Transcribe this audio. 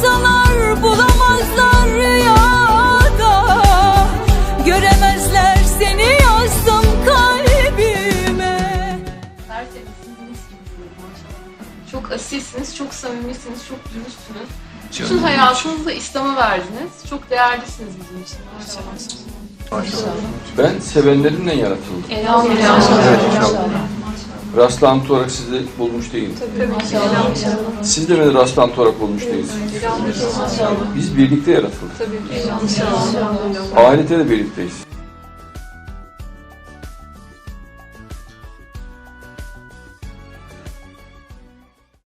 Arasalar bulamazlar rüyada Göremezler seni yazdım kalbime Çok asilsiniz, çok samimisiniz, çok dürüstsünüz. Bütün hayatınızı da İslam'a verdiniz. Çok değerlisiniz bizim için. Maşallah. Ben sevenlerimle yaratıldım. Elhamdülillah. Evet, inşallah. Rastlantı olarak sizi bulmuş değilim. Siz de beni rastlantı olarak bulmuş değilsiniz. Biz birlikte yaratıldık. Ahirette de birlikteyiz.